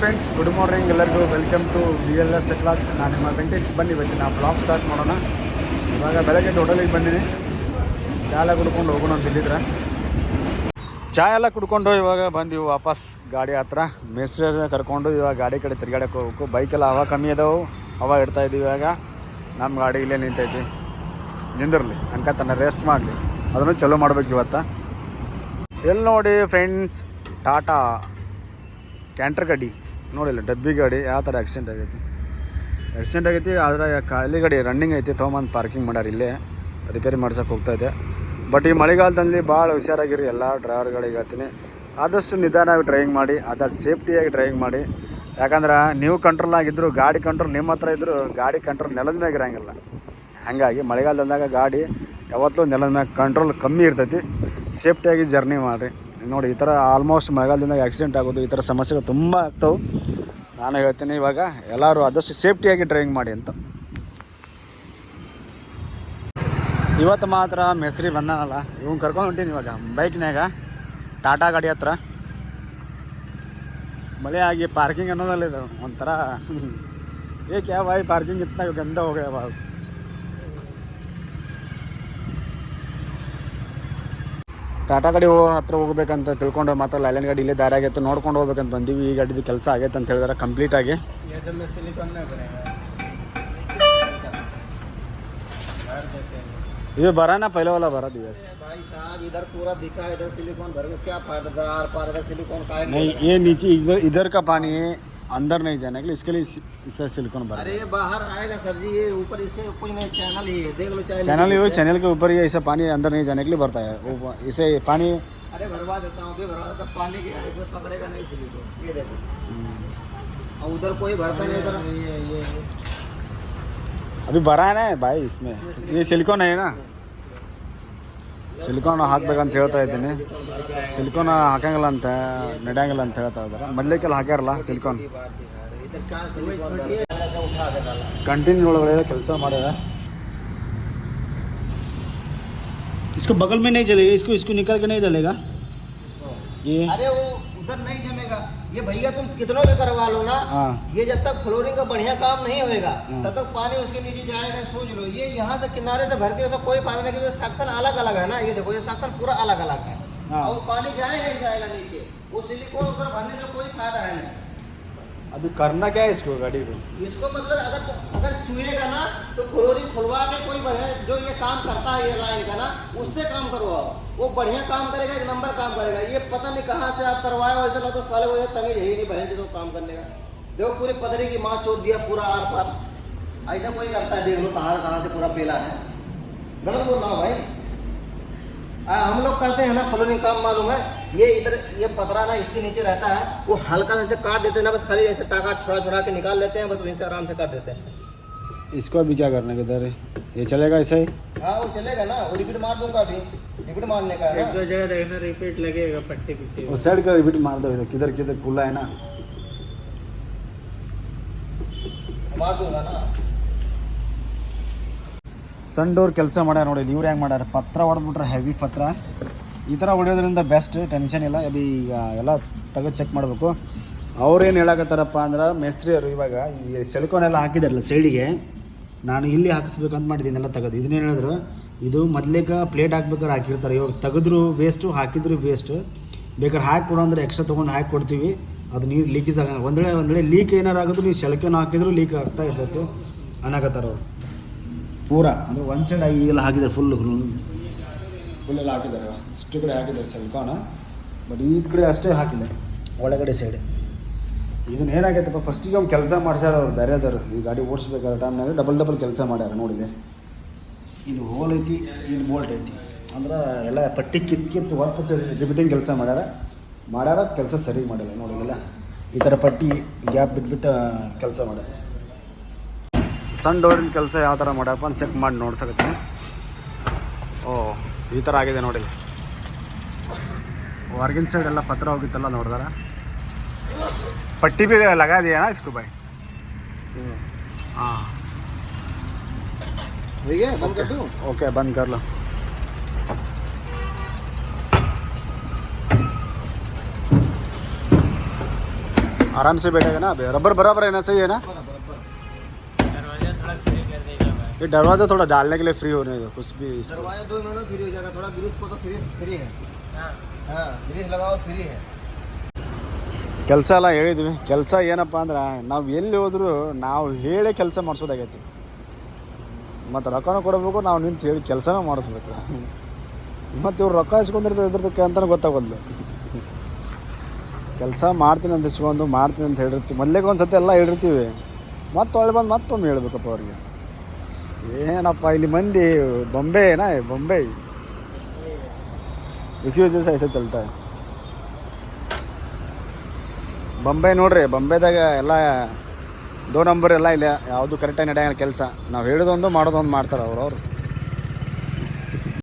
Friends good morning ಎಲ್ಲರಿಗೂ. Welcome to B L S ಟೆಕ್ಲಾಕ್ಸ್ ನಾನು ನಿಮ್ಮ ವೆಂಕಟೇಶ್. ಬನ್ನಿ, ಇವತ್ತಿನ ಬ್ಲಾಗ್ ಸ್ಟಾರ್ಟ್ ಮಾಡೋಣ. ಇವಾಗ ಬೆಳಗ್ಗೆ ಹೋಟೆಲಿಗೆ ಬಂದಿನಿ ಚಾ ಎಲ್ಲ ಕುಡ್ಕೊಂಡು ಹೋಗೋಣ ಅಂತ ಹೇಳಿದ್ರೆ ಚಾ ಎಲ್ಲ ಕುಡ್ಕೊಂಡು ಇವಾಗ ಬಂದಿವು ವಾಪಸ್ ಗಾಡಿ ಹತ್ರ. ಮೇಸ್ತ್ರಿ ಕರ್ಕೊಂಡು ಇವಾಗ ಗಾಡಿ ಕಡೆ ತಿರ್ಗಾಡಕ್ಕೆ ಹೋಗ್ಬೇಕು. ಬೈಕೆಲ್ಲ ಹವಾ ಕಮ್ಮಿ ಅದಾವು. ಹವಾ ಇಡ್ತಾ ಇದ್ದೀವಿ ಇವಾಗ. ನಮ್ಮ ಗಾಡಿ ಇಲ್ಲೇ ನಿಂತೈತಿ. ನಿಂದಿರಲಿ. ಅನ್ಕತನ ರೆಸ್ಟ್ ಮಾಡಲಿ. ಅದನ್ನು ಚಲೋ ಮಾಡ್ಬೇಕು ಇವತ್ತು. ಎಲ್ಲಿ ನೋಡಿ ಫ್ರೆಂಡ್ಸ್ ಟಾಟಾ ಕ್ಯಾಂಟ್ರ್ ಗಾಡಿ ನೋಡಿಲ್ಲ, ಡಬ್ಬಿ ಗಾಡಿ, ಯಾವ ಥರ ಆಕ್ಸಿಡೆಂಟ್ ಆಗೈತಿ. ಆಕ್ಸಿಡೆಂಟ್ ಆಗೈತಿ, ಆದರೆ ಖಾಲಿ ಗಾಡಿ ರನ್ನಿಂಗ್ ಐತಿ, ತೊಗೊಂಬಂದು ಪಾರ್ಕಿಂಗ್ ಮಾಡ್ಯಾರ ಇಲ್ಲೇ ರಿಪೇರಿ ಮಾಡ್ಸೋಕೆ ಹೋಗ್ತಾ ಇದೆ. ಬಟ್ ಈ ಮಳೆಗಾಲದಲ್ಲಿ ಭಾಳ ಹುಷಾರಾಗಿರಿ, ಎಲ್ಲ ಡ್ರೈವರ್ಗಳಿಗೆ ಹೇಳ್ತೀನಿ. ಆದಷ್ಟು ನಿಧಾನವಾಗಿ ಡ್ರೈವಿಂಗ್ ಮಾಡಿ, ಆದಷ್ಟು ಸೇಫ್ಟಿಯಾಗಿ ಡ್ರೈವಿಂಗ್ ಮಾಡಿ. ಯಾಕಂದ್ರೆ ನೀವು ಕಂಟ್ರೋಲ್ ಆಗಿದ್ರು, ಗಾಡಿ ಕಂಟ್ರೋಲ್ ನಿಮ್ಮ ಹತ್ರ ಇದ್ದರೂ ಗಾಡಿ ಕಂಟ್ರೋಲ್ ನೆಲದ ಮ್ಯಾಗ ಇರೋಂಗಿಲ್ಲ. ಹಾಗಾಗಿ ಮಳೆಗಾಲದಂದಾಗ ಗಾಡಿ ಯಾವತ್ತೂ ನೆಲದ ಮ್ಯಾಗ ಕಂಟ್ರೋಲ್ ಕಮ್ಮಿ ಇರ್ತೈತಿ. ಸೇಫ್ಟಿಯಾಗಿ ಜರ್ನಿ ಮಾಡಿರಿ. ನೋಡಿ, ಈ ಥರ ಆಲ್ಮೋಸ್ಟ್ ಮಳೆಗಾಲದಿಂದ ಆಕ್ಸಿಡೆಂಟ್ ಆಗೋದು, ಈ ಥರ ಸಮಸ್ಯೆಗಳು ತುಂಬ ಆಗ್ತವೆ. ನಾನು ಹೇಳ್ತೀನಿ ಇವಾಗ, ಎಲ್ಲರೂ ಆದಷ್ಟು ಸೇಫ್ಟಿಯಾಗಿ ಡ್ರೈವಿಂಗ್ ಮಾಡಿ ಅಂತ. ಇವತ್ತು ಮಾತ್ರ ಮೆಸ್ರಿ ಬಂದಾನಲ್ಲ, ಇವ್ನು ಕರ್ಕೊಂಡು ಹೊಂಟೀನಿ ಇವಾಗ ಬೈಕ್ನ್ಯಾಗ ಟಾಟಾ ಗಾಡಿ ಹತ್ರ. ಮಳೆ ಆಗಿ ಪಾರ್ಕಿಂಗ್ ಅನ್ನೋದಲ್ಲ ಇದು ಒಂಥರ ಏ ಯಾವ ಬಾಯ್ ಪಾರ್ಕಿಂಗ್ ಇತ್ತಾಗ ಗಂದ ಹೋಗ್ಯ ಟಾಟಾ ಗಾಡಿ ಹೋ ಹತ್ರ ಹೋಗ್ಬೇಕಂತ ತಿಳ್ಕೊಂಡು ಮತ್ತೆ ಲೈಲನ್ ಗಾಡಿ ಇಲ್ಲೇ ದಾರಿ ಆಗೈತೆ ನೋಡ್ಕೊಂಡು ಹೋಗ್ಬೇಕಂತ ಬಂದೀವಿ ಈ ಗಾಡಿದು ಕೆಲಸ ಆಗೈತೆ ಅಂತ ಹೇಳಿದಾರೆ ಕಂಪ್ಲೀಟಾಗಿ ये सब में सिलिकॉन नहीं बनेगा भर देते हैं ಇದು ಬರಾನ ಪೈಲೆ ವಾಲ ಬರ ದಿವಸ भाई साहब इधर पूरा दिखा है, इधर सिलिकॉन भर में क्या फायदा दर आर पार का सिलिकॉन का है नहीं ये नीचे इधर इधर का पानी अंदर नहीं जाने के लिए इसके लिए इस- इससे सिलिकॉन भरा अरे ये बाहर आएगा सर जी ये ऊपर इससे कोई नहीं चैनल ही है देख लो चैनल चैनल ही चैनल के ऊपर ही ऐसा पानी अंदर नहीं जाने के लिए भरता है। वो इसे पानी अरे भरवा देता हूँ भरवा देता पानी के पकड़ेगा नहीं सिलिकॉन ये देखो। और उधर कोई भरता नहीं उधर ये ये अभी भरा है ना भाई इसमें? ये सिलिकॉन है ना? ಸಿಲಿಕಾನ್ ಹಾಕ್ಬೇಕಂತ ಹೇಳ್ತಾ ಇದ್ದೀನಿ ಸಿಲಿಕಾನ್ ಹಾಕಂಗಿಲ್ಲ ಅಂತ ನಡೆಯಂಗಿಲ್ಲ ಅಂತ ಹೇಳ್ತಾ ಇದ್ದಾರೆ ಮೊದಲೇಕೆಲ್ಲ ಹಾಕ್ಯಾರಲ್ಲ ಸಿಲಿಕಾನ್ इधर क्या सिलिकॉन भर के उठा के डाला ಕಂಟಿನ್ಯೂ ಒಳಗಡೆ ಕೆಲಸ ಮಾಡ್ಯಾರ इसको बगल में नहीं जलेगा इसको इसको निकाल के नहीं जलेगा ये अरे वो उधर नहीं जमेगा ये भैया तुम कितनों में करवा लो ना? हाँ। ये जब तक फ्लोरिंग का बढ़िया काम नहीं होएगा हाँ। तब तक पानी उसके नीचे जाएगा सोच लो। ये यहाँ से किनारे से भर के उसका कोई पानी नहीं क्योंकि सेक्शन अलग अलग है ना ये देखो ये सेक्शन पूरा अलग अलग है। हाँ। और वो पानी जाएगा ही जाएगा नीचे। वो सिलिकॉन उधर भरने से कोई फ़ायदा है नहीं। अभी करना क्या है इसको गाड़ी को? इसको मतलब अगर अगर चुएगा ना तो फ्लोरिंग खुलवा के कोई बढ़िया जो ये काम करता है ये लाइन का ना, उससे काम करवाओ। वो बढ़िया काम करेगा, एक नंबर काम करेगा। ये पता नहीं कहाँ से आप करवाए ऐसा लगता है साले वो तमीज है ही नहीं बहन जो काम करने का। देखो, पूरे पतरे की माँ चोट दिया, पूरा आर पार। ऐसा कोई करता है, देख लो, कहाँ कहाँ से पूरा पेला है। गलत बोल रहा हूँ भाई। आ, हम लोग करते हैं ना फ्लोरिंग काम मालूम है। ये इधर ये पतरा ना इसके नीचे रहता है। वो हल्का सा काट देते हैं ना बस खाली ऐसे टाका छोड़ा छोड़ा के निकाल लेते हैं बस वहीं से आराम से कर देते हैं। इसको अभी क्या करने का इधर ये चलेगा ऐसा ही हाँ वो चलेगा ना वो रिपीट मार दूँगा अभी। रिपीट मारने का है ना। जगह देखना रिपीट लगेगा पट्टी पिट्टी वो साइड का रिपीट मार दो इधर किधर किधर खुला है ना। मार दूँगा ना। ಸಣ್ಣ ಡೋರ್ ಕೆಲಸ ಮಾಡ್ಯಾರ ನೋಡಿ, ಇವ್ರು ಹೆಂಗೆ ಮಾಡ್ಯಾರ? ಪತ್ರ ಹೊಡೆದ್ಬಿಟ್ರೆ ಹೆವಿ ಪತ್ರ. ಈ ಥರ ಹೊಡೆಯೋದ್ರಿಂದ ಬೆಸ್ಟ್ ಟೆನ್ಷನ್ ಇಲ್ಲ. ಅದು ಈಗ ಎಲ್ಲ ತೆಗೆದು ಚೆಕ್ ಮಾಡಬೇಕು. ಅವ್ರೇನು ಹೇಳಕತ್ತಾರಪ್ಪ ಅಂದ್ರೆ, ಮೇಸ್ತ್ರಿಯವರು ಇವಾಗ ಈ ಸೆಲ್ಕೋನೆಲ್ಲ ಹಾಕಿದಾರಲ್ಲ ಸೈಡಿಗೆ ನಾನು ಇಲ್ಲಿ ಹಾಕಿಸ್ಬೇಕಂತ ಮಾಡಿದ್ದೀನಿ ಎಲ್ಲ ತೆಗೆದು. ಇದನ್ನೇನು ಹೇಳಿದ್ರು, ಇದು ಮೊದಲೇಕ ಪ್ಲೇಟ್ ಹಾಕ್ಬೇಕಾದ್ರೆ ಹಾಕಿರ್ತಾರೆ. ಇವಾಗ ತೆಗೆದ್ರು ವೇಸ್ಟು ಹಾಕಿದ್ರು ವೇಸ್ಟು ಬೇಕಾದ್ರೆ ಹಾಕಿ ಕೊಡೋ ಅಂದ್ರೆ ಎಕ್ಸ್ಟ್ರಾ ತೊಗೊಂಡು ಹಾಕಿ ಕೊಡ್ತೀವಿ. ಅದು ನೀರು ಲೀಕೇಜ್ ಆಗ ಒಂದೇ ಒಂದೇ ಲೀಕ್ ಏನಾರು ಆಗಿದ್ರು ನೀವು ಸೆಲ್ಕೋನ್ ಹಾಕಿದ್ರು ಲೀಕ್ ಆಗ್ತಾ ಇರ್ತೈತೆ ಅನ್ನಕತ್ತಾರ ಅವ್ರು. ಪೂರ, ಅಂದರೆ ಒಂದು ಸೈಡ್ ಈಗೆಲ್ಲ ಹಾಕಿದ್ದಾರೆ ಫುಲ್ ಫುಲ್ ಎಲ್ಲ ಹಾಕಿದ್ದಾರೆ. ಇಷ್ಟು ಕಡೆ ಹಾಕಿದ್ದಾರೆ ಸೆಲ್ಕಾನ ಬಟ್ ಈ ಕಡೆ ಅಷ್ಟೇ ಹಾಕಿದೆ, ಒಳಗಡೆ ಸೈಡ್ ಇದನ್ನ ಏನಾಗೈತಪ್ಪ ಫಸ್ಟಿಗೆ ಅವ್ನು ಕೆಲಸ ಮಾಡ್ಸ್ಯಾರ ಅವ್ರು ಬೇರೆದವ್ರು. ಈ ಗಾಡಿ ಓಡಿಸ್ಬೇಕಾದ್ರೆ ಟೈಮ್ನಾಗ ಡಬಲ್ ಡಬಲ್ ಕೆಲಸ ಮಾಡ್ಯಾರ, ನೋಡಿದೆ. ಇಲ್ಲಿ ಹೋಲ್ ಐತಿ, ಇಲ್ಲಿ ಬೋಲ್ಟ್ ಐತಿ. ಅಂದ್ರೆ ಎಲ್ಲ ಪಟ್ಟಿ ಕಿತ್ತು ಕಿತ್ತು ವಾಪಸ್ ರಿಪೀಟಿಂಗ್ ಕೆಲಸ ಮಾಡ್ಯಾರ. ಮಾಡ್ಯಾರ, ಕೆಲಸ ಸರಿ ಮಾಡಿಲ್ಲ ನೋಡಿಲ್ಲ ಈ ಥರ ಪಟ್ಟಿ ಗ್ಯಾಪ್ ಬಿಟ್ಬಿಟ್ಟು ಕೆಲಸ ಮಾಡ್ಯಾರ. ಸಣ್ಣ ಡೋರಿನ ಕೆಲಸ ಯಾವ ಥರ ಮಾಡ್ಯಪ್ಪ ಅಂತ ಚೆಕ್ ಮಾಡಿ ನೋಡ್ಸಕತ್ತೀನಿ ಓ ಈ ಥರ ಆಗಿದೆ ನೋಡಿ ಹೊರಗಿನ ಸೈಡ್ ಎಲ್ಲ ಪತ್ರ ಹೋಗಿತ್ತಲ್ಲ ನೋಡಿದಾರ ಪಟ್ಟಿ भी लगा दिया ना इसको भाई हाँ हो गया बंद कर दूँ ओके बंद कर लो आराम से बैठेगा ना अभी रबर बराबर है ना सही है ना ये दरवाज़ा थोड़ा डालने के लिए फ्री होने दो कुछ भी इसको दरवाजा दो मिनट में फ्री हो जाएगा थोड़ा ग्रीस को तो फ्री फ्री है हाँ हाँ ग्रीस लगाओ फ्री है ಕೆಲಸ ಎಲ್ಲ ಹೇಳಿದ್ವಿ ಕೆಲಸ ಏನಪ್ಪ ಅಂದ್ರೆ ನಾವು ಎಲ್ಲಿ ಹೋದರೂ ನಾವು ಹೇಳೇ ಕೆಲಸ ಮಾಡಿಸೋದಾಗೈತಿ ಮತ್ತು ರೊಕ್ಕನೂ ಕೊಡಬೇಕು ನಾವು ನಿಂತು ಹೇಳಿ ಕೆಲಸನೂ ಮಾಡಿಸ್ಬೇಕು ಮತ್ತು ಇವ್ರು ರೊಕ್ಕ ಇಸ್ಕೊಂಡಿರ್ತಾರೆ ಇದ್ರದಕ್ಕೆ ಅಂತಲೂ ಗೊತ್ತಾಗೋದು ಕೆಲಸ ಮಾಡ್ತೀನಿ ಅಂತ ಇಸ್ಕೊಂಡು ಮಾಡ್ತೀನಿ ಅಂತ ಹೇಳಿರ್ತೀವಿ ಮೊದಲಿಗೆ ಒಂದು ಸತಿ ಎಲ್ಲ ಹೇಳಿರ್ತೀವಿ ಮತ್ತೆ ಒಳ್ಳೆ ಬಂದು ಮತ್ತೊಮ್ಮೆ ಹೇಳ್ಬೇಕಪ್ಪ ಅವ್ರಿಗೆ ಏನಪ್ಪ, ಇಲ್ಲಿ ಮಂದಿ ಬೊಂಬೆ ಏನಾ ಬೊಂಬೆ. ಬಿಸಿ ಬಿಸಿ ಸಹ है ಬೊಂಬೆ ನೋಡ್ರಿ, ಬೊಂಬೆದಾಗ ಎಲ್ಲ ದೋ ನಂಬರ್ ಎಲ್ಲ ಇಲ್ಲ, ಯಾವುದು ಕರೆಕ್ಟಾಗಿ ನಡೆಯಲ್ಲ ಕೆಲಸ. ನಾವು ಹೇಳೋದೊಂದು, ಮಾಡೋದೊಂದು ಮಾಡ್ತಾರೆ ಅವ್ರು, ಅವರು.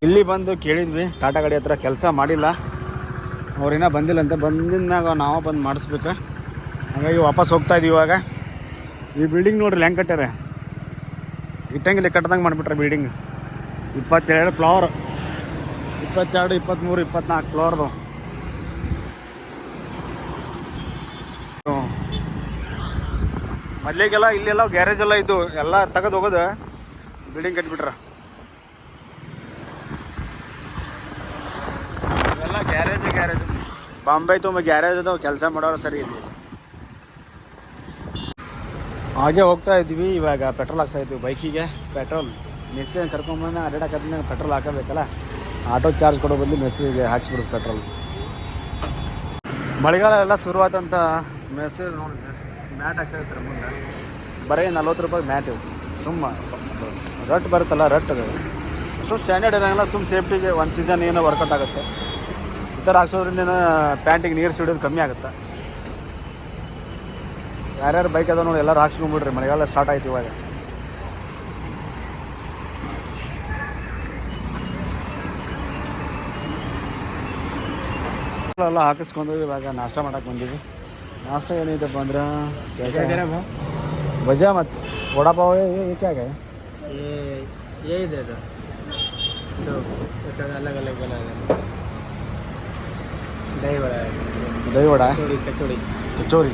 ಇಲ್ಲಿ ಬಂದು ಕೇಳಿದ್ವಿ, ಟಾಟಾ ಗಾಡಿ ಹತ್ರ ಕೆಲಸ ಮಾಡಿಲ್ಲ. ಅವ್ರಿನ್ನ ಬಂದಿಲ್ಲ ಅಂತ ಬಂದಿದ್ದಾಗ ನಾವು ಬಂದು ಮಾಡಿಸ್ಬೇಕು. ಹಾಗಾಗಿ ವಾಪಸ್ ಹೋಗ್ತಾ ಇದೀವಿ ಇವಾಗ. ಈ ಬಿಲ್ಡಿಂಗ್ ನೋಡ್ರಿ, ಹೆಂಗೆ ಕಟ್ಟ್ಯಾರೆ? ಇಟ್ಟಂಗಿಲ್ಲ ಕಟ್ಟದಂಗೆ ಮಾಡಿಬಿಟ್ರೆ ಬಿಲ್ಡಿಂಗ್ ಇಪ್ಪತ್ತೆರಡು ಫ್ಲೋರ್ ಇಪ್ಪತ್ತೆರಡು, ಇಪ್ಪತ್ತ್ಮೂರು ಇಪ್ಪತ್ನಾಲ್ಕು ಫ್ಲೋರ್ದು ಮೊದಲಿಗೆಲ್ಲ ಇಲ್ಲೆಲ್ಲ ಗ್ಯಾರೇಜ್ ಎಲ್ಲ ಇದ್ದು ಎಲ್ಲ ತೆಗೆದು ಹೋಗೋದು. ಬಿಲ್ಡಿಂಗ್ ಕಟ್ಬಿಟ್ರ. ಎಲ್ಲ ಗ್ಯಾರೇಜ್ ಗ್ಯಾರೇಜ್ ಬಾಂಬೆ ತುಂಬ ಗ್ಯಾರೇಜ್ ಅದು ಕೆಲಸ ಮಾಡೋರು ಸರಿ ಇಲ್ಲಿ. ಹಾಗೆ ಹೋಗ್ತಾ ಇದ್ವಿ ಇವಾಗ ಪೆಟ್ರೋಲ್ ಹಾಕ್ತಾ ಇದ್ವಿ ಬೈಕಿಗೆ ಪೆಟ್ರೋಲ್ ಮೆಸ್ಸಿ ಕರ್ಕೊಂಬಂದು ಅಡ್ಡಾಡಕತ್ತಿನ ಪೆಟ್ರೋಲ್ ಹಾಕಬೇಕಲ್ಲ? ಆಟೋ ಚಾರ್ಜ್ ಕೊಡೋ ಬದಲು ಮೆಸ್ಸಿಗೆ ಹಾಕ್ಸ್ಬಿಡುದು ಪೆಟ್ರೋಲ್ ಮಳೆಗಾಲ ಎಲ್ಲ ಶುರುವಾದಂತ ಮೆಸೇಜ್ ನೋಡಿ. ಮ್ಯಾಟ್ ಹಾಕ್ಸಿರ್ತಾರೆ ಮುಂದೆ. ಬರೀ ನಲ್ವತ್ತು ರೂಪಾಯಿ ಮ್ಯಾಟ್ ಸುಮ್ಮ ರಟ್ ಬರುತ್ತಲ್ಲ, ರಟ್ ಅದು. ಸೊ ಸ್ಟ್ಯಾಂಡರ್ಡ್ ಇರೋಂಗಿಲ್ಲ ಸುಮ್ಮ ಸೇಫ್ಟಿಗೆ ಒಂದು ಸೀಸನ್ ಏನೋ ವರ್ಕೌಟ್ ಆಗುತ್ತೆ. ಈ ಥರ ಹಾಕ್ಸೋದ್ರಿಂದ ಪ್ಯಾಂಟಿಗೆ ನೀರು ಸಿಡೋದು ಕಮ್ಮಿ ಆಗುತ್ತೆ? ಯಾರ್ಯಾರು ಬೈಕ್ ಅದ ನೋಡಿ ಎಲ್ಲರೂ ಹಾಕ್ಸ್ಕೊಂಡ್ಬಿಡ್ರಿ ಮಳೆಗಾಲ ಸ್ಟಾರ್ಟ್ ಆಯ್ತು ಇವಾಗ. ಎಲ್ಲ ಹಾಕಿಸ್ಕೊಂಡು ಇವಾಗ ನಾಷ್ಟ ಮಾಡಕ್ಕೆ ಬಂದಿವಿ. ನಾಷ್ಟ ಏನೈತಪ್ಪ ಅಂದ್ರೆ ಭಜ ಮತ್ತು ವಡಾಪಾವ್ ಏಕೆ ಆಗ ಇದೆ ಅಲಗ್ ಅಲಗ್ ದಹಿ ವಡ ದಹಿ ವಡ? ಕಚೋರಿ. ಕಚೋರಿ.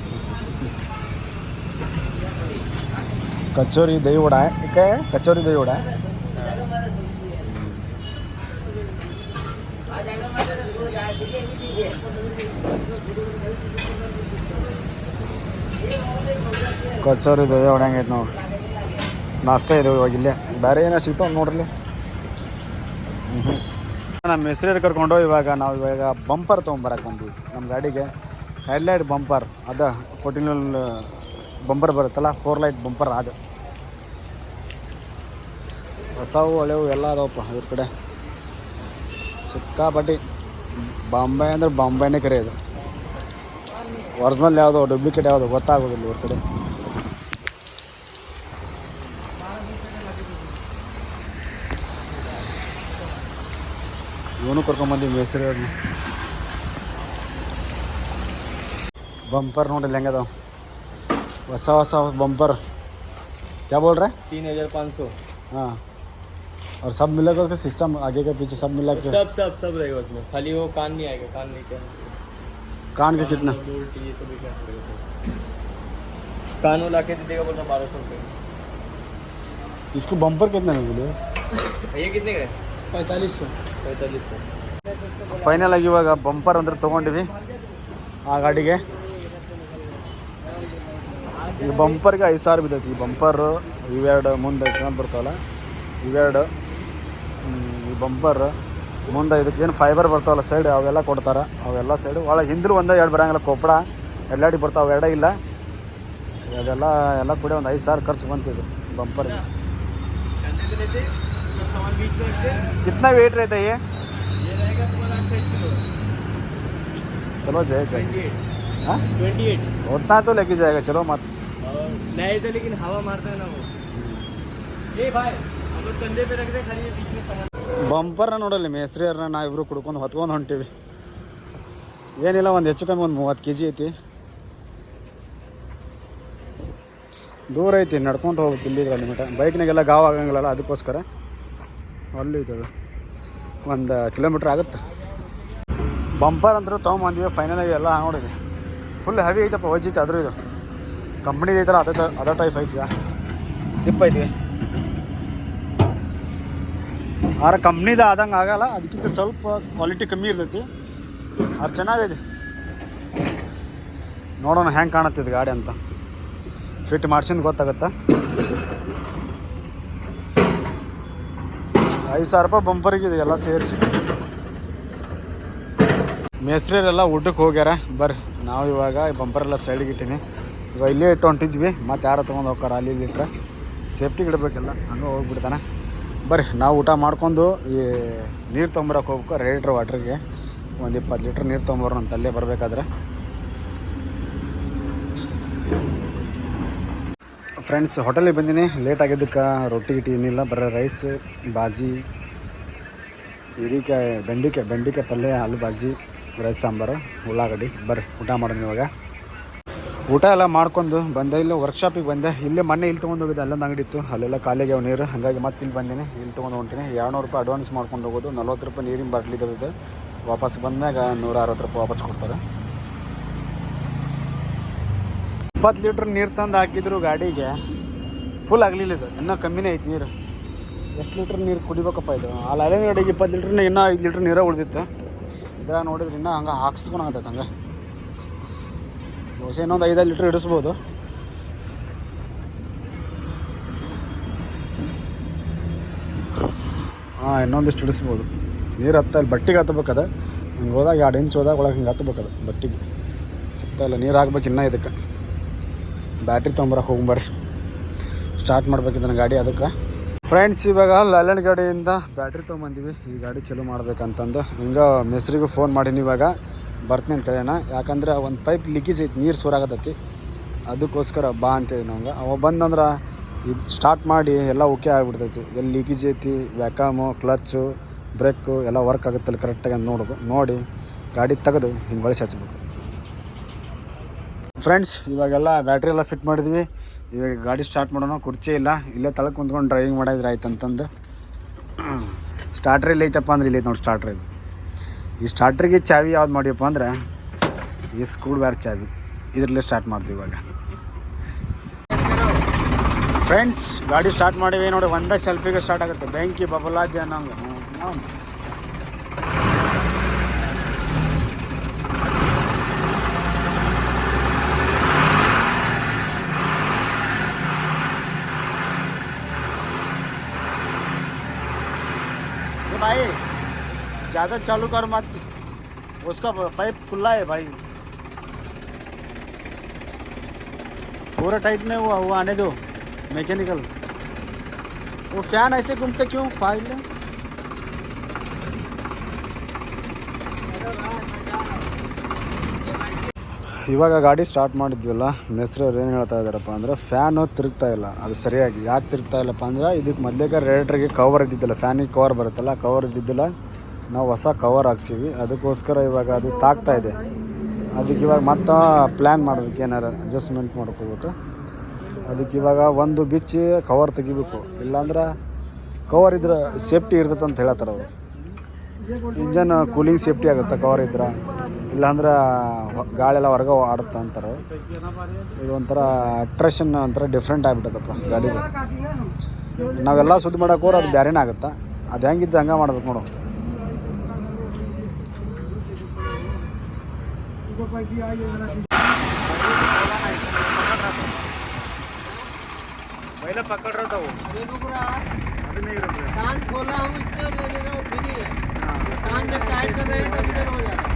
ಕಚೋರಿ ದೈವಡ વડા ಕಚೋರಿ કચોરી ಕಚೋರಿ ದೈವ ಒಣ ನೋಡ್ರಿ ನಾಷ್ಟ ಇದೆ ಇವಾಗ ಇಲ್ಲೇ. ಬೇರೆ ಏನೋ ಸಿಗ್ತಾವೆ ನೋಡ್ರಿ ಹ್ಞೂ ನಮ್ಮ ಹೆಸ್ರು ಕರ್ಕೊಂಡು ಇವಾಗ ನಾವು ಇವಾಗ ಬಂಪರ್ ತೊಗೊಂಬರಕ್ಕೆ ಬಂದ್ವಿ. ನಮ್ಮ ಗಾಡಿಗೆ ಹೆಡ್ಲೈಟ್ ಬಂಪರ್ ಅದ ಫೋರ್ಟಿನಲ್ಲಿ ಬಂಪರ್ ಬರುತ್ತಲ್ಲ ಫೋರ್ ಲೈಟ್ ಬಂಪರ್ ಅದು. ಹೊಸವು, ಹಳೆವು ಎಲ್ಲ ಅದಾವಪ್ಪ ಇವ್ರ ಕಡೆ. ಸಿಕ್ಕಾಪಟ್ಟಿ. ಬಾಂಬೆ ಅಂದರೆ ಬಾಂಬೆನೇ ಕರೆ ಇದು. ಒರಿಜಿನಲ್ ಯಾವುದೋ ಡೂಪ್ಲಿಕೇಟ್ ಯಾವುದೋ, ಗೊತ್ತಾಗೋದಿಲ್ಲ ಇವ್ರ ಕಡೆ. ಇವನು ಕರ್ಕೊಂಬಂದು ಮೇಸರಿ ಬಂಪರ್ ನೋಡಿಲ್ಲ ಹೆಂಗದವು वसा वसा बम्पर क्या बोल रहे हैं तीन हजार पाँच सौ हाँ और सब मिला के सिस्टम आगे के पीछे सब मिला के सब सब सब रहेगा उसमें खाली वो कान नहीं आएगा कान नहीं क्या कान के कितना बोल्ट ये सब क्या पड़ेगा कान वो ला के दे देगा बोलता बारह सौ रुपये इसको बम्पर कितने में मिले ये कितने का है पैंतालीस सौ पैंतालीस सौ ಫೈನಲ್ ಆಗಿ ಇವಾಗ ಬಂಪರ್ ಅಂದ್ರೆ ತೊಗೊಂಡಿವಿ ಆ ಗಾಡಿಗೆ ಈ ಬಂಪರ್ಗೆ ಐದು ಸಾವಿರ ಬಿದ್ದೈತಿ ಈ ಬಂಪರು ಇವೆರಡು ಮುಂದೆ ಇಟ್ಕೊಂಡು ಬರ್ತಾವಲ್ಲ ಇವೆರಡು ಹ್ಮ್, ಈ ಬಂಪರ್ ಮುಂದೆ ಇದಕ್ಕೆ ಏನು ಫೈಬರ್ ಬರ್ತಾವಲ್ಲ ಸೈಡ್ ಅವೆಲ್ಲ ಕೊಡ್ತಾರೆ ಅವೆಲ್ಲ ಸೈಡ್ ಒಳಗೆ ಹಿಂದ್ರು ಒಂದೇ ಎರಡು ಬರಂಗಿಲ್ಲ ಕೊಪ್ಪಳ ಎಲ್ಲಾಡಿ ಬರ್ತಾವೆ ಅವೆರಡೇ ಇಲ್ಲ ಅದೆಲ್ಲ ಎಲ್ಲ ಕೂಡ ಒಂದು ಐದು ಸಾವಿರ ಖರ್ಚು ಬಂತಿದೆ ಬಂಪರ್ಗೆ कितना वेट रहता है ये ये रहेगा तुम्हारा अट्ठाईस किलो चलो जय जय ट्वेंटी एट हाँ ट्वेंटी एट उतना तो लेके जाएगा चलो मत और नहीं तो लेकिन हवा मारता है ना वो ए भाई हम लोग कंधे पे रख दे खाली ये बीच में सामान ಬಂಪರ್ನ ನೋಡಲ್ಲಿ ಮೇಸ್ತ್ರಿಯರ್ನ ನಾವು ಇಬ್ರು ಕುಡ್ಕೊಂಡು ಹೊತ್ಕೊಂಡು ಹೊಂಟೀವಿ ಏನಿಲ್ಲ ಒಂದು ಹೆಚ್ಚು ಕಮ್ಮಿ ಒಂದು ಮೂವತ್ತು ಕೆ ಜಿ ಐತಿ ದೂರ ಐತಿ ನಡ್ಕೊಂಡು ಹೋಗ್ಬೇಕು ಇಲ್ಲಿದ್ರೆ ಲಿಮಿಟ ಬೈಕ್ನಾಗೆಲ್ಲ ಗಾವ್ ಆಗಂಗಿಲ್ಲಲ್ಲ ಅದಕ್ಕೋಸ್ಕರ ಅಲ್ಲಿ ಐತದು ಒಂದು ಕಿಲೋಮೀಟ್ರ್ ಆಗುತ್ತೆ ಬಂಪರ್ ಅಂದ್ರೆ ತೊಗೊಂಬಂದಿವಿ ಫೈನಲಾಗಿ ಎಲ್ಲ ನೋಡಿದೆ ಫುಲ್ ಹೆವಿ ಐತಪ್ಪ ವಜ್ಜಿತ್ತು ಅದ್ರ ಇದು ಕಂಪ್ನಿದು ಐತಲ್ಲ ಅದೇ ಅದ ಟೈಪ್ ಐತಿ ಟಿಪ್ ಐತಿ. ಆದ್ರೆ ಕಂಪ್ನಿದ ಆದಂಗೆ ಆಗಲ್ಲ ಅದಕ್ಕಿಂತ ಸ್ವಲ್ಪ ಕ್ವಾಲಿಟಿ ಕಮ್ಮಿ ಇರ್ತೈತಿ. ಆದ್ರೆ ಚೆನ್ನಾಗಿದೆ ನೋಡೋಣ ಹೆಂಗೆ ಕಾಣತ್ತಿದ್ ಗಾಡಿ ಅಂತ. ಫಿಟ್ ಮಾಡ್ಸಿಂದು ಗೊತ್ತಾಗುತ್ತೆ? ಐದು ಸಾವಿರ ರೂಪಾಯಿ ಬಂಪರಿಗಿದೆ ಎಲ್ಲ ಸೇರಿಸಿ. ಮೇಸ್ತ್ರಿಯರೆಲ್ಲ ಊಟಕ್ಕೆ ಹೋಗ್ಯಾರ. ಬರ್ರಿ ನಾವು ಇವಾಗ ಈ ಬಂಪರೆಲ್ಲ ಸೈಡಿಗೆ ಇಟ್ಟೀನಿ. ಇವಾಗ ಇಲ್ಲೇ ಇಟ್ಟು ಹೊಂಟಿದ್ವಿ, ಮತ್ತೆ ಯಾರು ತೊಗೊಂಡು ಹೋಗ್ತಾರೆ, ಅಲ್ಲಿ ಇಲ್ಲಿ ಇಟ್ಟರೆ ಸೇಫ್ಟಿಗೆ ಇಡಬೇಕಲ್ಲ, ಹಂಗೆ ಹೋಗ್ಬಿಡ್ತಾನೆ. ಬರ್ರಿ, ನಾವು ಊಟ ಮಾಡ್ಕೊಂಡು ಈ ನೀರು ತೊಗೊಂಬರಕ್ಕೆ ಹೋಗ್ಬೇಕು ರೇಟ್ರ್ ವಾಟ್ರಿಗೆ ಒಂದು ಇಪ್ಪತ್ತು ಲೀಟ್ರ್ ನೀರು ತೊಗೊಂಬರೋಣ ಅಂತ ಅಲ್ಲೇ ಬರಬೇಕಾದ್ರೆ. ಫ್ರೆಂಡ್ಸ್ ಹೋಟೆಲಿಗೆ ಬಂದೀನಿ ಲೇಟ್ ಆಗಿದ್ದಕ್ಕೆ ರೊಟ್ಟಿ ಗಿಟ್ಟಿ ಏನಿಲ್ಲ, ಬರೀ ರೈಸ್ ಬಾಜಿ, ಹೀರಿಕಾಯಿ, ಬೆಂಡಿಕಾಯಿ ಬೆಂಡಿಕಾಯಿ ಪಲ್ಯ ಆಲೂ ಬಾಜಿ ರೈಸ್ ಸಾಂಬಾರು, ಉಳ್ಳಾಗಡ್ಡಿ. ಬರ್ರಿ, ಊಟ ಮಾಡೋಣ ಇವಾಗ. ಊಟ ಎಲ್ಲ ಮಾಡ್ಕೊಂಡು ಬಂದೆ. ಇಲ್ಲ ವರ್ಕ್ಶಾಪಿಗೆ ಬಂದೆ. ಇಲ್ಲೇ ಮೊನ್ನೆ ಇಲ್ಲಿ ತೊಗೊಂಡು ಹೋಗಿದ್ದೆ. ಅಲ್ಲೊಂದು ಅಂಗಡಿ ಇತ್ತು. ಅಲ್ಲೆಲ್ಲ ಖಾಲಿಗೆ ಅವು ನೀರು ಹಾಗಾಗಿ ಮತ್ತೆ ಇಲ್ಲಿ ಬಂದಿನಿ. ಇಲ್ಲಿ ತೊಗೊಂಡು ಹೊಂಟಿನಿ. ಎರಡುನೂರು ರೂಪಾಯಿ ಅಡ್ವಾನ್ಸ್ ಮಾಡ್ಕೊಂಡು ಹೋಗೋದು. ನಲ್ವತ್ತು ರೂಪಾಯಿ ನೀರಿನ ಬಾಟ್ಲಿ ತೆಗೆದು ವಾಪಸ್ ಬಂದಾಗ ನೂರ ಅರವತ್ತು ರೂಪಾಯಿ ವಾಪಸ್ ಕೊಡ್ತಾರೆ. ಇಪ್ಪತ್ತು ಲೀಟ್ರ್ ನೀರು ತಂದು ಹಾಕಿದ್ರು ಗಾಡಿಗೆ. ಫುಲ್ ಆಗಲಿಲ್ಲ ಸರ್ ಇನ್ನೂ ಕಮ್ಮಿನೇ ಐತೆ ನೀರು. ಎಷ್ಟು ಲೀಟ್ರ್ ನೀರು ಕುಡಿಬೇಕಪ್ಪ ಇದು? ಆ ಲೈನ್ ಗಾಡಿಗೆ ಇಪ್ಪತ್ತು ಲೀಟ್ರ್ ಇನ್ನೂ ಐದು ಲೀಟ್ರ್ ನೀರೇ ಉಳಿದಿತ್ತು. ಇದ್ರಾಗ ನೋಡಿದ್ರೆ ಇನ್ನೂ ಹಂಗೆ ಹಾಕ್ಸ್ಕೊಳತ್ತೈತೆ ಹಂಗೆ ಬಹುಶಃ ಇನ್ನೊಂದು ಐದೈದು ಲೀಟ್ರ್ ಇಡಿಸ್ಬೋದು. ಹಾಂ, ಇನ್ನೊಂದಿಷ್ಟು ಇಡಿಸ್ಬೋದು. ನೀರು ಹತ್ತ ಅಲ್ಲಿ ಬಟ್ಟಿಗೆ ಹತ್ತಬೇಕದ ಹಿಂಗೆ ಹೋದಾಗ ಎರಡು ಇಂಚ್ ಹೋದಾಗ ಒಳಗೆ ಹಿಂಗೆ ಹತ್ತಬೇಕದ ಬಟ್ಟಿಗೆ. ಹತ್ತಲ್ಲ ನೀರು ಹಾಕ್ಬೇಕು ಇನ್ನೂ ಇದಕ್ಕೆ. ಬ್ಯಾಟ್ರಿ ತೊಗೊಂಬರಕ್ಕೆ ಹೋಗ್ಬರ್ರಿ ಸ್ಟಾರ್ಟ್ ಮಾಡ್ಬೇಕಿದ್ದ ಗಾಡಿ ಅದಕ್ಕೆ. ಫ್ರೆಂಡ್ಸ್ ಇವಾಗ ಲೈಲ್ಯಾಂಡ್ ಗಾಡಿಯಿಂದ ಬ್ಯಾಟ್ರಿ ತೊಗೊಂಬಂದಿವಿ. ಈ ಗಾಡಿ ಚಲೋ ಮಾಡ್ಬೇಕಂತಂದು. ಹಿಂಗೆ ಮೆಸ್ರಿಗೂ ಫೋನ್ ಮಾಡೀನಿ ಇವಾಗ. ಬರ್ತೀನಿ ಅಂತ ಹೇಳೋಣ ಯಾಕಂದ್ರೆ ಒಂದು ಪೈಪ್ ಲೀಕೇಜ್ ಐತಿ, ನೀರು ಸೂರಾಗತ್ತೈತಿ ಅದಕ್ಕೋಸ್ಕರ ಬಾ ಅಂತೇಳಿ ನಮ್ಗೆ. ಅವ ಬಂದಂದ್ರೆ ಇದು ಸ್ಟಾರ್ಟ್ ಮಾಡಿ ಎಲ್ಲ ಓಕೆ ಆಗಿಬಿಡ್ತೈತಿ. ಎಲ್ಲಿ ಲೀಕೇಜ್ ಐತಿ ವ್ಯಾಕಾಮು ಕ್ಲಚ್ಚು ಬ್ರೇಕು ಎಲ್ಲ ವರ್ಕ್ ಆಗುತ್ತಲ್ಲ ಕರೆಕ್ಟಾಗಿ ಅಂತ ನೋಡೋದು. ನೋಡಿ, ಗಾಡಿ ತೆಗೆದು ಹಿಂಗೆ ಬಳಸಿ ಹಚ್ಬೇಕು. ಫ್ರೆಂಡ್ಸ್ ಇವಾಗೆಲ್ಲ ಬ್ಯಾಟ್ರಿ ಎಲ್ಲ ಫಿಟ್ ಮಾಡಿದ್ವಿ. ಇವಾಗ ಗಾಡಿ ಸ್ಟಾರ್ಟ್ ಮಾಡೋಣ. ಕುರ್ಚಿ ಇಲ್ಲ. ಇಲ್ಲೇ ತಳಕ್ಕೆ ಕುಂತ್ಕೊಂಡು ಡ್ರೈವಿಂಗ್ ಮಾಡಿದ್ರೆ ಆಯ್ತು ಅಂತಂದು ಸ್ಟಾರ್ಟ್ರ್ ಇಲ್ಲ ಐತಪ್ಪ ಅಂದ್ರೆ ಇಲ್ಲಿ ನೋಡಿ ಸ್ಟಾರ್ಟ್ರ್ ಇದು. ಈ ಸ್ಟಾರ್ಟ್ರಿಗೆ ಚಾವಿ ಯಾವ್ದು ಮಾಡಿಯಪ್ಪ ಅಂದ್ರೆ ಈ ಸ್ಕೂಲ್ ಬ್ಯಾರ್ ಚಾವಿ. ಇದರಲ್ಲೇ ಸ್ಟಾರ್ಟ್ ಮಾಡ್ತೀವಿ ಇವಾಗ. ಫ್ರೆಂಡ್ಸ್ ಗಾಡಿ ಸ್ಟಾರ್ಟ್ ಮಾಡಿವಿ, ನೋಡಿ, ಒಂದೇ ಸೆಲ್ಫಿಗೆ ಸ್ಟಾರ್ಟ್ ಆಗುತ್ತೆ. ಬೆಂಕಿ ಬಬಲಾದಿ ಅನ್ನೋಂಗೆ. ज़्यादा चालू कर मत उसका पाइप खुला है भाई पूरा टाइट नहीं हुआ वो आने दो मैकेनिकल वो फैन ऐसे घूमते क्यों फाइल ಇವಾಗ ಗಾಡಿ ಸ್ಟಾರ್ಟ್ ಮಾಡಿದ್ವಲ್ಲ ಮೇಸ್ತ್ರಿ ಅವ್ರು ಏನು ಹೇಳ್ತಾ ಇದ್ದಾರಪ್ಪ ಅಂದ್ರೆ ಫ್ಯಾನು ತಿರುಗ್ತಾ ಇಲ್ಲ ಅದು ಸರಿಯಾಗಿ ಯಾಕೆ ತಿರುಗ್ತಾ ಇಲ್ಲಪ್ಪ ಅಂದ್ರೆ ಇದಕ್ಕೆ ಮೊದಲೇಗ ರೇಟ್ರಿಗೆ ಕವರ್ ಇದ್ದಿದ್ದಿಲ್ಲ ಫ್ಯಾನಿಗೆ ಕವರ್ ಬರುತ್ತಲ್ಲ ಕವರ್ ಇದ್ದಿದ್ದಿಲ್ಲ ನಾವು ಹೊಸ ಕವರ್ ಹಾಕ್ಸೀವಿ. ಅದಕ್ಕೋಸ್ಕರ ಇವಾಗ ಅದು ತಾಗ್ತಾ ಇದೆ. ಅದಕ್ಕೆ ಇವಾಗ ಮತ್ತೆ ಪ್ಲ್ಯಾನ್ ಮಾಡಬೇಕು, ಏನಾರು ಅಡ್ಜಸ್ಟ್ಮೆಂಟ್ ಮಾಡ್ಕೋಬೇಕು ಅದಕ್ಕೆ ಇವಾಗ ಒಂದು ಬಿಚ್ಚಿ ಕವರ್ ತೆಗಿಬೇಕು. ಇಲ್ಲಾಂದ್ರೆ ಕವರ್ ಇದ್ರೆ ಸೇಫ್ಟಿ ಇರ್ತದೆ ಅಂತ ಹೇಳತ್ತಾರೆ ಅವರು. ಇಂಜನ್ ಕೂಲಿಂಗ್ ಸೇಫ್ಟಿ ಆಗುತ್ತೆ ಕವರ್ ಇದ್ರೆ? ಇಲ್ಲಾಂದ್ರೆ ಗಾಳಿಯೆಲ್ಲ ಹೊರಗೆ ಆಡುತ್ತೆ ಅಂತಾರೆ ಇದು ಒಂಥರ ಅಟ್ರಾಕ್ಷನ್ ಒಂಥರ ಡಿಫ್ರೆಂಟ್ ಆಗಿಬಿಟ್ಟದಪ್ಪ ಗಾಡಿದು. ನಾವೆಲ್ಲ ಸುದ್ದಿ ಮಾಡೋಕೆ ಹೋದ್ರೆ ಅದು ಬ್ಯಾರೇನೇ ಆಗುತ್ತೆ? ಅದು ಹೆಂಗಿದ್ದು ಹಂಗೆ ಮಾಡ್ಬೇಕು ನೋಡು. पहले पकड़ रहा था वो। अरे रुक रहा। अभी नहीं रुक रहा। कान खोला हूँ इसलिए वो फ्री है कान जब टाइट कर रहे हैं तब इधर हो जाता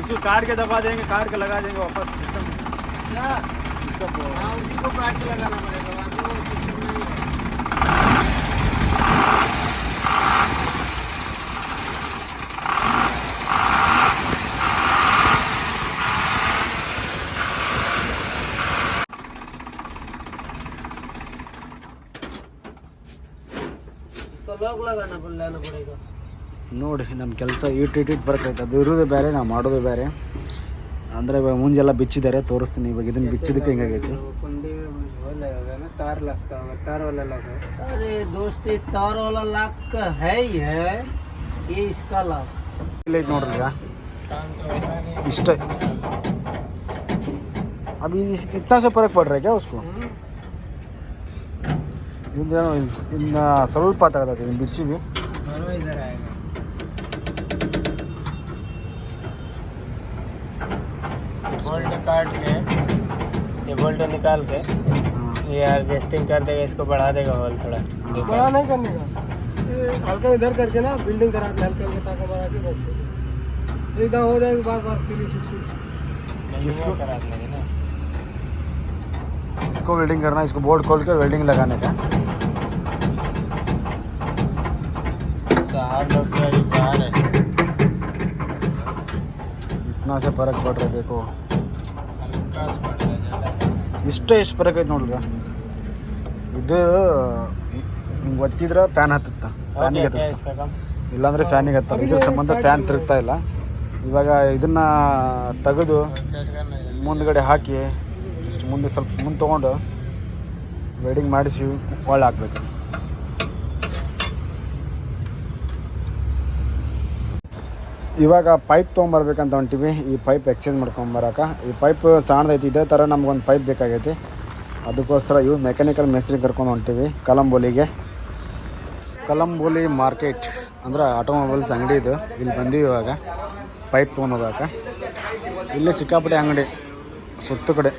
उसको काट के दबा देंगे काट के लगा देंगे वापस सिस्टम क्या इसका हाँ उसी को काट के लगाना पड़ेगा। ನೋಡಿ ನಮ್ಮ ಕೆಲಸ ಈಟ್ ಇಟ್ ಇಟ್ ಬರ್ತೈತೆ ಅದು ಇರೋದು ಬೇರೆ, ನಾವು ಮಾಡೋದು ಬೇರೆ. ಅಂದರೆ ಇವಾಗ ಮುಂಜೆಲ್ಲ ಬಿಚ್ಚಿದ್ದಾರೆ, ತೋರಿಸ್ತೀನಿ. ಇವಾಗ ಇದನ್ನು ಬಿಚ್ಚಿದ್ದಕ್ಕೆ ಹೆಂಗಾಗೈತೆ? तार लगता होगा तार वाला लॉक है अरे दोस्ती तार वाला लॉक का है ही है ये इसका लॉक ಇಲ್ಲೈತೆ ನೋಡ್ರಿ ಈಗ काम तो होगा नहीं ಇಷ್ಟ अभी इस- इतना से फर्क पड़ रहा है क्या उसको ಇನ್ನು ಇನ್ನು ಸ್ವಲ್ಪ ತಗತೈತಿ ಇನ್ನು ಬಿಚ್ಚಿ ಬಿ दोनों इधर आएगा बोल्ट काट के ये बोल्ट निकाल के ये एडजस्टिंग कर देगा इसको बढ़ा देगा होल थोड़ा। बड़ा नहीं करने का। हल्का इधर करके ना बिल्डिंग करा के हल्का हल्का ताका मारा के बैठ इधर हो जाएगा बार बार फिर इसको करा देंगे ना। इसको वेल्डिंग करना इसको बोर्ड खोल के वेल्डिंग लगाने का। साहब लोग तो अभी बाहर है। इतना से फ़र्क पड़ रहा है देखो। हल्का सा पड़ रहा है। ಇಷ್ಟೇ ಇಷ್ಟು ಬರಕೈತೆ ನೋಡ್ಲಿಗ ಇದು ಹಿಂಗೆ ಒತ್ತಿದ್ರೆ ಫ್ಯಾನ್ ಹತ್ತುತ್ತ. ಫ್ಯಾನಿಗೆ ಹತ್ತ ಇಲ್ಲಾಂದರೆ ಫ್ಯಾನಿಗೆ ಹತ್ತ ಇದ್ರ ಸಂಬಂಧ ಫ್ಯಾನ್ ತಿರುಗ್ತಾ ಇಲ್ಲ. ಇವಾಗ ಇದನ್ನ ತೆಗೆದು ಮುಂದ್ಗಡೆ ಹಾಕಿ ಇಷ್ಟು ಮುಂದೆ ಸ್ವಲ್ಪ ಮುಂದೆ ತೊಗೊಂಡು ವೆಡ್ಡಿಂಗ್ ಮಾಡಿಸಿ ಒಳ್ಳೆ ಹಾಕ್ಬೇಕು ಇವಾಗ ಪೈಪ್ ತೊಗೊಂಬರ್ಬೇಕಂತ ಹೊಂಟಿವಿ. ಈ ಪೈಪ್ ಎಕ್ಸ್ಚೇಂಜ್ ಮಾಡ್ಕೊಂಬರಕ. ಈ ಪೈಪ್ ಸಣ್ಣದೈತಿ ಇದೇ ಥರ ನಮ್ಗೊಂದು ಪೈಪ್ ಬೇಕಾಗೈತಿ. ಅದಕ್ಕೋಸ್ಕರ ಇವು ಮೆಕ್ಯಾನಿಕಲ್ ಮೇಸ್ತ್ರಿ ಕರ್ಕೊಂಡು ಹೊಂಟಿವಿ, ಕಲಂಬೋಲಿಗೆ. ಕಲಂಬೋಲಿ ಮಾರ್ಕೆಟ್ ಅಂದ್ರೆ ಆಟೋಮೊಬೈಲ್ಸ್ ಅಂಗಡಿ ಇದು. ಇಲ್ಲಿ ಬಂದಿವಿ ಇವಾಗ ಪೈಪ್ ತೊಗೊಂಡು ಹೋಗಕ್ಕೆ ಇಲ್ಲಿ ಸಿಕ್ಕಾಪಟ್ಟೆ ಅಂಗಡಿ, ಸುತ್ತ ಕಡೆ.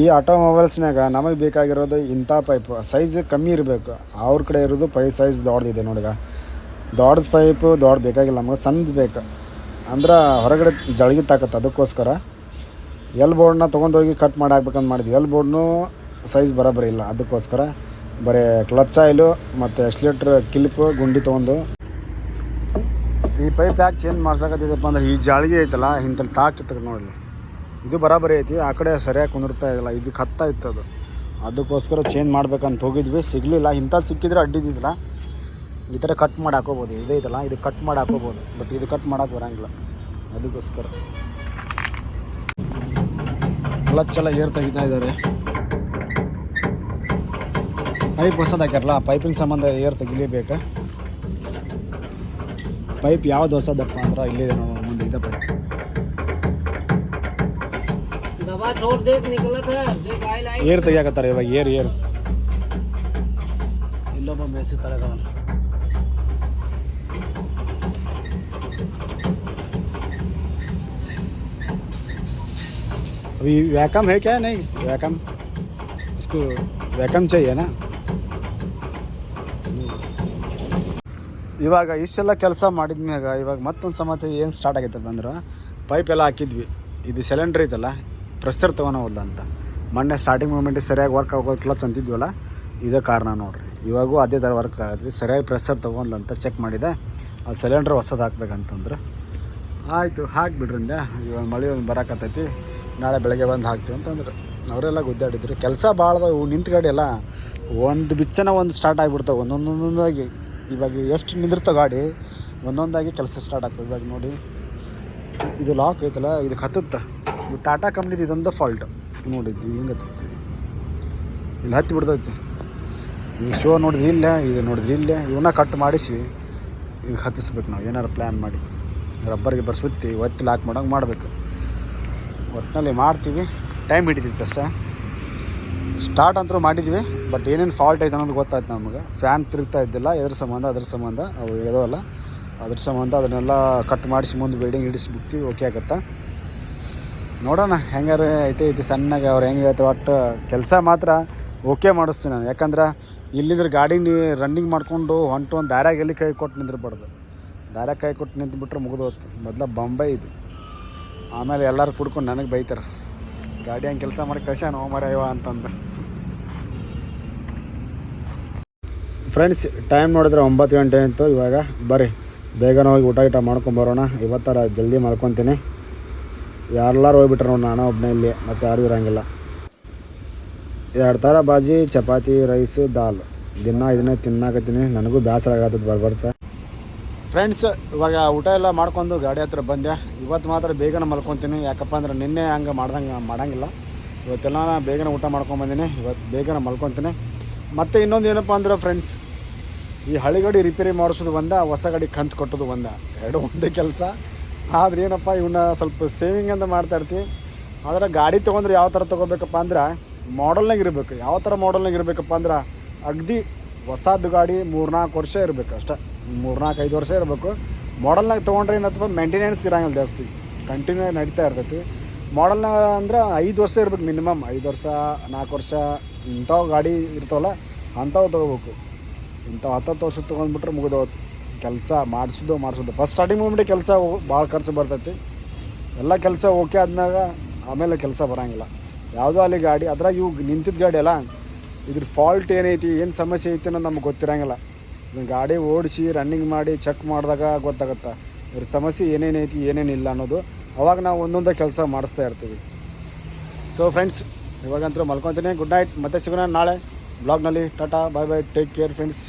ಈ ಆಟೋಮೊಬೈಲ್ಸ್ನಾಗ ನಮಗೆ ಬೇಕಾಗಿರೋದು ಇಂಥ ಪೈಪ್ ಸೈಜ್ ಕಮ್ಮಿ ಇರಬೇಕು. ಅವ್ರ ಕಡೆ ಇರೋದು ಪೈ ಸೈಜ್ ದೊಡ್ಡದಿದೆ ನೋಡಿಗ. ದೊಡ್ಡ ಪೈಪು, ದೊಡ್ಡ ಬೇಕಾಗಿಲ್ಲ, ನಮಗೆ ಸಣ್ಣದು ಬೇಕು. ಅಂದ್ರೆ ಹೊರಗಡೆ ಜಳಗಿ ತಾಕತ್ತೆ ಅದಕ್ಕೋಸ್ಕರ ಎಲ್ ಬೋರ್ಡ್ನ ತೊಗೊಂಡೋಗಿ ಕಟ್ ಮಾಡಿ ಹಾಕ್ಬೇಕಂತ ಮಾಡಿದ್ವಿ. ಎಲ್ ಬೋರ್ಡ್ನು ಸೈಜ್ ಬರೋಬ್ಬರಿ ಇಲ್ಲ. ಅದಕ್ಕೋಸ್ಕರ ಬರೀ ಕ್ಲಚ್ ಆಯಿಲು ಮತ್ತು ಎಕ್ಸ್ಲೇಟ್ರ್ ಕಿಲಿಪು ಗುಂಡಿ ತೊಗೊಂಡು ಈ ಪೈಪ್ ಯಾಕೆ ಚೇಂಜ್ ಮಾಡ್ಸಕತ್ತಿದಪ್ಪ ಅಂದ್ರೆ ಈ ಜಾಳಿಗೆ ಐತಲ್ಲ ಇಂಥಲ್ಲಿ ತಾಕಿತ್ತು ನೋಡಲಿ ಇದು ಬರಾಬರಿ ಐತಿ. ಆ ಕಡೆ ಸರಿಯಾಗಿ ಕುಂದಿರ್ತಾ ಇಲ್ಲ ಇದಕ್ಕೆ ಹತ್ತಾ ಇತ್ತು ಅದು. ಅದಕ್ಕೋಸ್ಕರ ಚೇಂಜ್ ಮಾಡ್ಬೇಕಂತ ಹೋಗಿದ್ವಿ. ಸಿಗಲಿಲ್ಲ. ಇಂಥದ್ದು ಸಿಕ್ಕಿದ್ರೆ ಅಡ್ಡಿದ್ದಿಲ್ಲ ಈ ಥರ ಕಟ್ ಮಾಡಿ ಹಾಕೋಬೋದು. ಇದೇ ಇದಲ್ಲ ಇದು ಕಟ್ ಮಾಡಿ ಹಾಕೋಬೋದು. ಬಟ್ ಇದು ಕಟ್ ಮಾಡೋಕ್ಕೆ ಬರೋಂಗಿಲ್ಲ. ಅದಕ್ಕೋಸ್ಕರ. ಕ್ಲಚ್ಚೆಲ್ಲ ಏರ್ ತೆಗಿತಾ ಇದ್ದಾರೆ. ಪೈಪ್ ಹೊಸದು ಹಾಕ್ಯಾರಲ್ಲ ಪೈಪಿನ ಸಂಬಂಧ ಏರ್ ತೆಗಿಲೇಬೇಕು. ಪೈಪ್ ಯಾವ್ದು ಹೊಸದಪ್ಪ ಅಂದ್ರೆ ಇಲ್ಲಿದೆ ಮುಂದೆ ಇದ್ದ ಪೈಪ್. ಏರ್ ತೆಗಿಯಾಕತ್ತಾರೆ ಇವಾಗ ಏರ್ ಏರ್. ಇಲ್ಲೊಬ್ಬ ಮೇಸಿ ತಳಗಲ್ಲ अभी वैकम है क्या नहीं वैकम इसको वैकम चाहिए ना ಇವಾಗ ಇಷ್ಟೆಲ್ಲ ಕೆಲಸ ಮಾಡಿದ್ಮ್ಯಾಗ ಇವಾಗ ಮತ್ತೊಂದು ಸಮಸ್ಯೆ ಏನು ಸ್ಟಾರ್ಟ್ ಆಗೈತಪ್ಪ ಅಂದ್ರೆ ಪೈಪ್ ಎಲ್ಲ ಹಾಕಿದ್ವಿ ಇದು ಸಿಲಿಂಡ್ರ್ ಐತಲ್ಲ ಪ್ರೆಷರ್ ತೊಗೊಳೋವಲ್ಲ ಅಂತ ಮೊನ್ನೆ ಸ್ಟಾರ್ಟಿಂಗ್ ಮೂಮೆಂಟಿಗೆ ಸರಿಯಾಗಿ ವರ್ಕ್ ಆಗೋದು ಕ್ಲಚ್ ಅಂತಿದ್ವಲ್ಲ ಇದೇ ಕಾರಣ ನೋಡ್ರಿ ಇವಾಗೂ ಅದೇ ಥರ ವರ್ಕ್ ಆಗತ್ರಿ ಸರಿಯಾಗಿ ಪ್ರೆಷರ್ ತೊಗೊಂಡ್ಲ ಅಂತ ಚೆಕ್ ಮಾಡಿದೆ ಆ ಸಿಲಿಂಡ್ರ್ ಹೊಸದು ಹಾಕ್ಬೇಕಂತಂದ್ರೆ ಆಯಿತು ಹಾಕ್ಬಿಡ್ರಿ ಅಂದೆ ಇವಾಗ ಮಳೆ ಒಂದು ಬರಾಕತ್ತೈತಿ ನಾಳೆ ಬೆಳಗ್ಗೆ ಬಂದು ಹಾಕ್ತೀವಿ ಅಂತಂದ್ರೆ. ಅವರೆಲ್ಲ ಗುದ್ದಾಡಿದ್ರು. ಕೆಲಸ ಭಾಳ ಗಾಡಿ ಎಲ್ಲ ಒಂದು ಬಿಚ್ಚನ ಒಂದು ಸ್ಟಾರ್ಟ್ ಆಗಿಬಿಡ್ತಾವೆ. ಒಂದೊಂದೊಂದೊಂದಾಗಿ ಇವಾಗ ಎಷ್ಟು ನಿಂದಿರ್ತಾವೆ ಗಾಡಿ, ಒಂದೊಂದಾಗಿ ಕೆಲಸ ಸ್ಟಾರ್ಟ್ ಆಗ್ತವೆ ಇವಾಗ ನೋಡಿ, ಇದು ಲಾಕ್ ಐತಲ್ಲ, ಇದು ಹತ್ತುತ್ತೆ. ಇದು ಟಾಟಾ ಕಂಪ್ನಿದು ಇದೊಂದು ಫಾಲ್ಟ್ ನೋಡಿದ್ದು ಹಿಂಗೆ ಹತ್ತೈತಿ ಇಲ್ಲಿ ಹತ್ತಿ ಬಿಡ್ತೈತಿ. ಈ ಶೋ ನೋಡಿದ್ರಿ ಇಲ್ಲ, ಇದು ನೋಡಿದ್ರಿ ಇಲ್ಲೇ. ಇವನ್ನ ಕಟ್ ಮಾಡಿಸಿ ಈಗ ಹತ್ತಿಸ್ಬೇಕು ನಾವು. ಏನಾರು ಪ್ಲ್ಯಾನ್ ಮಾಡಿ. ರಬ್ಬರ್ಗೆ ಸುತ್ತಿ ಒತ್ತಿ ಲಾಕ್ ಮಾಡೋಂಗೆ ಮಾಡಬೇಕು. ಒಟ್ಟಿನಲ್ಲಿ ಮಾಡ್ತೀವಿ. ಟೈಮ್ ಹಿಡಿತೈತೆ ಅಷ್ಟೇ. ಸ್ಟಾರ್ಟ್ ಅಂತೂ ಮಾಡಿದ್ವಿ ಬಟ್ ಏನೇನು ಫಾಲ್ಟ್ ಐತೆ ಅನ್ನೋದು ಗೊತ್ತಾಯ್ತು ನಮಗೆ. ಫ್ಯಾನ್ ತಿರುಗ್ತಾ ಇದ್ದಿಲ್ಲ, ಎದ್ರ ಸಂಬಂಧ, ಅದ್ರ ಸಂಬಂಧ. ಅವು ಎದವಲ್ಲ ಅದ್ರ ಸಂಬಂಧ ಅದನ್ನೆಲ್ಲ ಕಟ್ ಮಾಡಿಸಿ ಮುಂದೆ ಬಿಲ್ಡಿಂಗ್ ಹಿಡಿಸ್ಬಿಡ್ತೀವಿ ಓಕೆ ಆಗುತ್ತಾ? ನೋಡೋಣ, ಹೆಂಗಾರು ಐತೆ, ಐತಿ ಸಣ್ಣಗೆ ಅವ್ರು ಹೆಂಗೆ ಹೇಳ್ತಾರೆ ಒಟ್ಟು ಕೆಲಸ ಮಾತ್ರ ಓಕೆ ಮಾಡಿಸ್ತೀನಿ ನಾನು. ಯಾಕಂದ್ರೆ ಇಲ್ಲಿದ್ರೆ ಗಾಡಿ ರನ್ನಿಂಗ್ ಮಾಡಿಕೊಂಡು ಹೊಂಟು ಒಂದು ದಾರ್ಯಾಗ ಎಲ್ಲಿ ಕೈ ಕೊಟ್ಟು ನಿಂದಿರ್ಬಾರ್ದು. ದಾರ್ಯಾಗ ಕೈ ಕೊಟ್ಟು ನಿಂತು ಬಿಟ್ರೆ ಮುಗಿದೋಯ್ತು. ಮೊದಲ ಬಾಂಬೆ ಇದು. ಆಮೇಲೆ ಎಲ್ಲರೂ ಕುಡ್ಕೊಂಡು ನನಗೆ ಬೈತಾರೆ. ಗಾಡಿ ಹಂಗೆ ಕೆಲಸ ಮಾಡಿ ಕಷ ನೋ ಮರ ಇವ ಅಂತಂದು. ಫ್ರೆಂಡ್ಸ್ ಟೈಮ್ ನೋಡಿದ್ರೆ ಒಂಬತ್ತು ಗಂಟೆ ಇತ್ತು ಇವಾಗ. ಬರ್ರಿ, ಬೇಗನೆ ಹೋಗಿ ಊಟ ಗೀಟ ಮಾಡ್ಕೊಂಬರೋಣ ಇವತ್ತರ ಜಲ್ದಿ ಮಲ್ಕೊತೀನಿ. ಯಾರೆಲ್ಲರೂ ಹೋಗ್ಬಿಟ್ರೆ ನೋಡಿ, ನಾನು ಒಬ್ಬನೇ ಇಲ್ಲಿ, ಮತ್ತು ಯಾರೂ ಇರೋಂಗಿಲ್ಲ. ಎರಡು ಥರ ಬಾಜಿ, ಚಪಾತಿ, ರೈಸು, ದಾಲ್. ದಿನ ಇದನ್ನೇ ತಿನ್ನಾಕತ್ತೀನಿ. ನನಗೂ ಬೇಸರ ಆಗತ್ತದ ಬರ್ಬರ್ತಾ. ಫ್ರೆಂಡ್ಸ್ ಇವಾಗ ಊಟ ಎಲ್ಲ ಮಾಡ್ಕೊಂಡು ಗಾಡಿ ಹತ್ರ ಬಂದೆ. ಇವತ್ತು ಮಾತ್ರ ಬೇಗನೆ ಮಲ್ಕೊತೀನಿ. ಯಾಕಪ್ಪ ಅಂದ್ರೆ ನಿನ್ನೆ ಹಂಗೆ ಮಾಡ್ದಂಗೆ ಮಾಡೋಂಗಿಲ್ಲ. ಇವತ್ತೆಲ್ಲ ನಾ ಬೇಗನೆ ಊಟ ಮಾಡ್ಕೊಂಬಂದಿನಿ ಇವತ್ತು ಬೇಗನೆ ಮಲ್ಕೊತೀನಿ. ಮತ್ತು ಇನ್ನೊಂದು ಏನಪ್ಪ ಅಂದ್ರೆ ಫ್ರೆಂಡ್ಸ್ ಈ ಹಳೆ ಗಾಡಿ ರಿಪೇರಿ ಮಾಡಿಸೋದು ಒಂದ, ಹೊಸ ಗಾಡಿ ಕಂತು ಕಟ್ಟೋದು ಒಂದ. ಎರಡು ಒಂದೇ ಕೆಲಸ. ಆದ್ರೆ ಏನಪ್ಪ ಇವನ್ನ ಸ್ವಲ್ಪ ಸೇವಿಂಗ್ ಅಂತ ಮಾಡ್ತಾ ಇರ್ತೀವಿ ಆದರೆ ಗಾಡಿ ತೊಗೊಂಡ್ರೆ ಯಾವ ಥರ ತೊಗೋಬೇಕಪ್ಪ ಅಂದ್ರೆ ಮಾಡಲ್ನಾಗ ಇರಬೇಕು. ಯಾವ ಥರ ಮಾಡಲ್ನಾಗ ಇರಬೇಕಪ್ಪ ಅಂದ್ರೆ ಅಗ್ದಿ ಹೊಸದು ಗಾಡಿ ಮೂರ್ನಾಲ್ಕು ವರ್ಷ ಇರಬೇಕು ಅಷ್ಟೇ. ಮೂರ್ನಾಲ್ಕು ಐದು ವರ್ಷ ಇರಬೇಕು. ಮಾಡಲ್ನಾಗ ತೊಗೊಂಡ್ರೆ ಅಥವಾ ಮೇಂಟೆನೆನ್ಸ್ ಇರೋಂಗಿಲ್ಲ ಜಾಸ್ತಿ. ಕಂಟಿನ್ಯೂ ಆಗಿ ನಡೀತಾ ಇರ್ತೈತಿ. ಮಾಡಲ್ನಾಗ ಅಂದ್ರೆ ಐದು ವರ್ಷ ಇರ್ಬೇಕು ಮಿನಿಮಮ್ ಐದು ವರ್ಷ, ನಾಲ್ಕು ವರ್ಷ, ಇಂಥವು ಗಾಡಿ ಇರ್ತವಲ್ಲ, ಅಂಥವು ತೊಗೋಬೇಕು. ಇಂಥವು ಹತ್ತತ್ತು ವರ್ಷ ತೊಗೊಂಡ್ಬಿಟ್ರೆ ಮುಗಿದೋದು ಕೆಲಸ ಮಾಡಿಸೋದು ಮಾಡಿಸೋದು. ಫಸ್ಟ್ ಸ್ಟಾರ್ಟಿಂಗ್ ಮೂಮೆಂಟ್ ಕೆಲಸ ಭಾಳ ಖರ್ಚು ಬರ್ತೈತಿ. ಎಲ್ಲ ಕೆಲಸ ಓಕೆ ಆದ್ಮ್ಯಾಗ ಆಮೇಲೆ ಕೆಲಸ ಬರೋಂಗಿಲ್ಲ. ಯಾವುದೋ ಅಲ್ಲಿ ಗಾಡಿ, ಅದ್ರಾಗ ಇವು ನಿಂತಿದ್ದ ಗಾಡಿ ಅಲ್ಲ, ಇದ್ರ ಫಾಲ್ಟ್ ಏನೈತಿ, ಏನು ಸಮಸ್ಯೆ ಐತಿ ಅನ್ನೋದು ನಮ್ಗೆ ಗೊತ್ತಿರಂಗಿಲ್ಲ. ಗಾಡಿ ಓಡಿಸಿ ರನ್ನಿಂಗ್ ಮಾಡಿ ಚೆಕ್ ಮಾಡಿದಾಗ ಗೊತ್ತಾಗುತ್ತೆ. ಇದ್ರ ಸಮಸ್ಯೆ ಏನೇನೈತಿ ಏನೇನಿಲ್ಲ ಅನ್ನೋದು ಅವಾಗ ನಾವು ಒಂದೊಂದೇ ಕೆಲಸ ಮಾಡಿಸ್ತಾ ಇರ್ತೀವಿ. ಸೊ ಫ್ರೆಂಡ್ಸ್ ಇವಾಗಂತೂ ಮಲ್ಕೊತೀನಿ. ಗುಡ್ ನೈಟ್ ಮತ್ತೆ ಸಿಗೋಣ ನಾಳೆ. ಬ್ಲಾಗ್ನಲ್ಲಿ tata bye bye take care friends